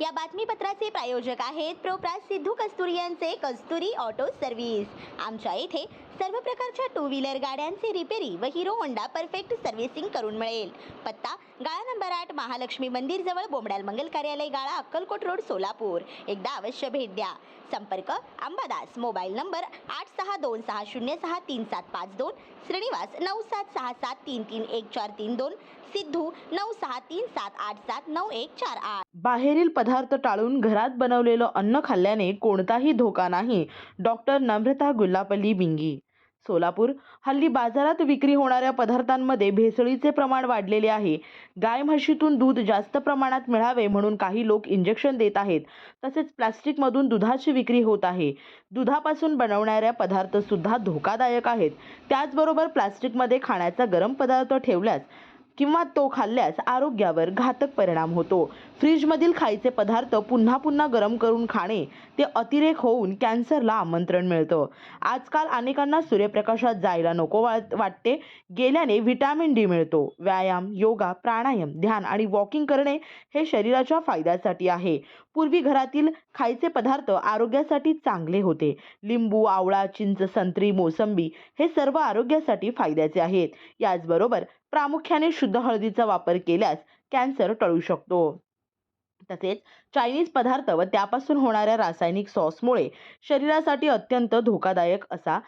या बातमीपत्राचे प्रायोजक आहेत प्रोप्रास सिद्धू कस्तुरी यांचे कस्तुरी ऑटो सर्व्हिस. आमच्या येथे सर्व प्रकारच्या टू व्हीलर गाड्यांचे रिपेरी व हिरो होंडा परफेक्ट सर्व्हिसिंग करून मिळेल. पत्ता गाळा नंबर आठ महालक्ष्मी मंदिर जवळ बोमडाल मंगल कार्यालय गाळा अक्कलकोट रोड सोलापूर. एकदा अवश्य भेट द्या. संपर्क अंबादास मोबाईल नंबर आठ सहा दोन सहा शून्य सहा तीन सात पाच दोन श्रीनिवास नऊ सात सहा सात तीन तीन एक चार तीन दोन सिद्धू नऊ सहा तीन सात आठ सात नऊ एक चार आठ. बाहेरील पदार्थ टाळून घरात बनवलेलं अन्न खाल्ल्याने कोणताही धोका नाही. डॉक्टर नम्रता गुल्लापल्ली बिंगी. सोलापूर. हल्ली बाजारात विक्री होणाऱ्या पदार्थांमध्ये भेसळीचे प्रमाण वाढलेले आहे. गाय म्हशीतून दूध जास्त प्रमाणात मिळावे म्हणून काही लोक इंजेक्शन देत आहेत. तसेच प्लास्टिकमधून दुधाची विक्री होत आहे. दुधापासून बनवणाऱ्या पदार्थसुद्धा धोकादायक आहेत. त्याचबरोबर प्लास्टिकमध्ये खाण्याचा गरम पदार्थ ठेवल्यास किंवा तो खाल्ल्यास आरोग्यावर घातक परिणाम होतो. फ्रीजमधील खायचे पदार्थ पुन्हा पुन्हा गरम करून खाणे ते अतिरेक होऊन कॅन्सरला आमंत्रण मिळतं. आजकाल अनेकांना सूर्यप्रकाशात जायला नको वाट वाटते. गेल्याने व्हिटॅमिन डी मिळतो. व्यायाम योगा प्राणायाम ध्यान आणि वॉकिंग करणे हे शरीराच्या फायद्यासाठी आहे. पूर्वी घरातील खायचे पदार्थ आरोग्यासाठी चांगले होते. लिंबू आवळा चिंच संत्री मोसंबी हे सर्व आरोग्यासाठी फायद्याचे आहेत. याचबरोबर प्रामुख्याने शुद्ध हळदीचा वापर केल्यास कॅन्सर टळू शकतो. तसेच चायनीज पदार्थ व त्यापासून होणाऱ्या रासायनिक सॉसमुळे शरीरासाठी अत्यंत धोकादायक असा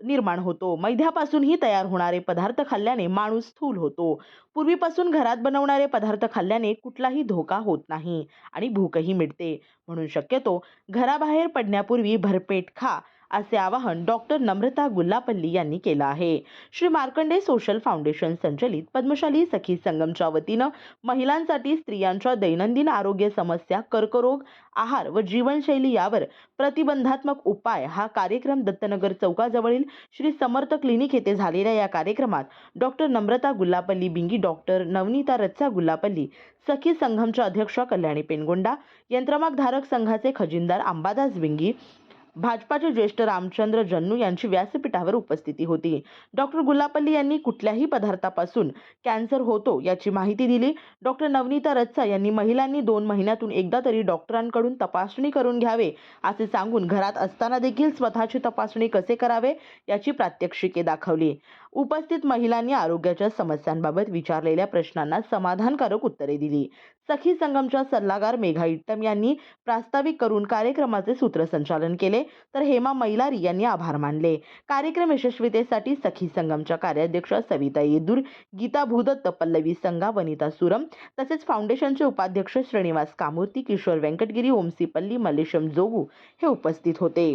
निर्माण होतो. मैद्यापासूनही तयार होणारे पदार्थ खाल्ल्याने माणूस स्थूल होतो. पूर्वीपासून घरात बनवणारे पदार्थ खाल्ल्याने कुठलाही धोका होत नाही आणि भूकही मिळते म्हणून शक्यतो घराबाहेर पडण्यापूर्वी भरपेट खा असे आवाहन डॉक्टर नम्रता गुल्लापल्ली यांनी केलं आहे. श्री मार्कंडे सोशल फाउंडेशन संचलित पद्मशाली सखी संगमच्या वतीनं महिलांसाठी स्त्रियांच्या दैनंदिन आरोग्य समस्या कर्करोग आहार व जीवनशैली यावर प्रतिबंधात्मक उपाय हा कार्यक्रम दत्तनगर चौकाजवळील श्री समर्थ क्लिनिक येथे झालेल्या या कार्यक्रमात डॉक्टर नम्रता गुल्लापल्ली बिंगी डॉक्टर नवनीता रच्चा गुल्लापल्ली सखी संघमच्या अध्यक्षा कल्याणी पेनगोंडा यंत्रमागधारक संघाचे खजिनदार अंबादास बिंगी भाजपाचे ज्येष्ठ रामचंद्र जन्नू यांची व्यासपीठावर उपस्थिती होती. डॉक्टर गुलापल्ली यांनी कुठल्याही पदार्थापासून कॅन्सर होतो याची माहिती दिली. डॉक्टर नवनीता रच्चा यांनी महिलांनी दोन महिन्यातून एकदा तरी डॉक्टरांकडून तपासणी करून घ्यावे असे सांगून घरात असताना देखील स्वतःची तपासणी कसे करावे याची प्रात्यक्षिके दाखवली. उपस्थित महिलांनी आरोग्याच्या समस्यांबाबत विचारलेल्या प्रश्नांना समाधानकारक उत्तरे दिली. सखी संगमच्या सल्लागार मेघा इट्टम यांनी प्रास्ताविक करून कार्यक्रमाचे सूत्रसंचालन केले तर हेमा मैलारी यांनी आभार मानले. कार्यक्रम यशस्वीतेसाठी सखी संगमच्या कार्याध्यक्षा सविता येदूर गीता भूदत्त पल्लवी संगा वनिता सुरम तसेच फाउंडेशनचे उपाध्यक्ष श्रीनिवास कामूर्ती किशोर व्यंकटगिरी ओमसी पल्ली मल्लेशम जोगू हे उपस्थित होते.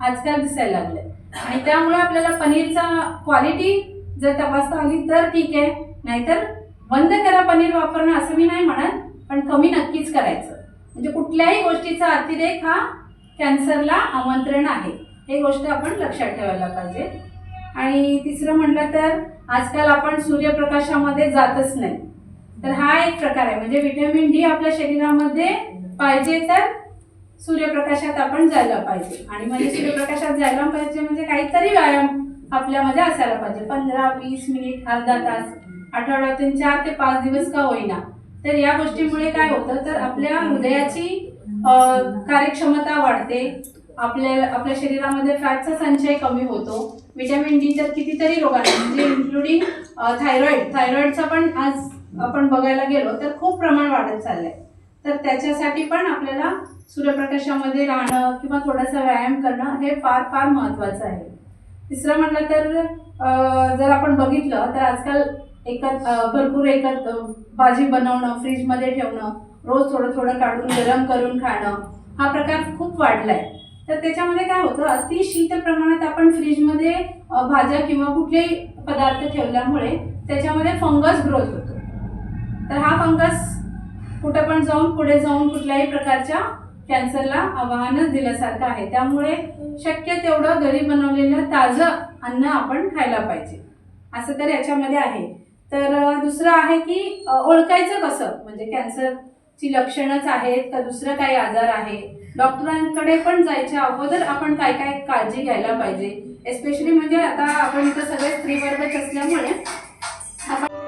आजकाल दिसायला लागले आणि त्यामुळे आपल्याला पनीरचा क्वालिटी जर तपासता आली तर ठीक आहे. नाहीतर बंद करा पनीर वापरणं असं मी नाही म्हणत पण कमी नक्कीच करायचं. म्हणजे कुठल्याही गोष्टीचा अतिरेक हा कॅन्सरला आमंत्रण आहे. हे गोष्ट आपण लक्षात ठेवायला पाहिजे. आणि तिसरं म्हटलं तर आजकाल आपण सूर्यप्रकाशामध्ये जातच नाही. तर हा एक प्रकार आहे. म्हणजे व्हिटॅमिन डी आपल्या शरीरामध्ये पाहिजे तर सूर्यप्रकाशात आपण जायला पाहिजे. आणि म्हणजे सूर्यप्रकाशात जायला पाहिजे म्हणजे काहीतरी व्यायाम आपल्यामध्ये असायला पाहिजे. पंधरा वीस मिनिट अर्धा तास आठवड्यातून चार ते पाच दिवस का होईना. तर या गोष्टीमुळे काय होतं? तर आपल्या हृदयाची कार्यक्षमता वाढते. आपल्या आपल्या शरीरामध्ये फॅटचा संचय कमी होतो. व्हिटॅमिन डी तर कितीतरी रोगांना म्हणजे इन्क्लुडिंग थायरॉईड थायरॉईडचा पण आज आपण बघायला गेलो तर खूप प्रमाण वाढत चाललंय. तर त्याच्यासाठी पण आपल्याला सूर्यप्रकाशामध्ये राहणं किंवा थोडासा व्यायाम करणं हे फार फार महत्त्वाचं आहे. तिसरं म्हटलं तर जर आपण बघितलं तर आजकाल एकत भरपूर एकत भाजी बनवणं फ्रीजमध्ये ठेवणं रोज थोडं थोडं काढून गरम करून खाणं हा प्रकार खूप वाढला आहे तर त्याच्यामध्ये काय होतं अति शीत प्रमाणात आपण फ्रीजमध्ये भाज्या किंवा कुठलेही पदार्थ ठेवल्यामुळे त्याच्यामध्ये फंगस ग्रोथ होतो. तर हा फंगस कुठं पण जाऊन पुढे जाऊन कुठल्याही प्रकारच्या कॅन्सरला आव्हानच दिल्यासारखं आहे. त्यामुळे शक्य तेवढं घरी बनवलेलं ताजं अन्न आपण खायला पाहिजे. असं तर याच्यामध्ये आहे. तर दुसरं आहे की ओळखायचं कसं? म्हणजे कॅन्सरची लक्षणंच आहेत का दुसरं काही आजार आहे? डॉक्टरांकडे पण जायच्या अगोदर आपण काय काय काळजी घ्यायला पाहिजे? एस्पेशली म्हणजे आता आपण इथं सगळे स्त्रीवर्गच असल्यामुळे आपण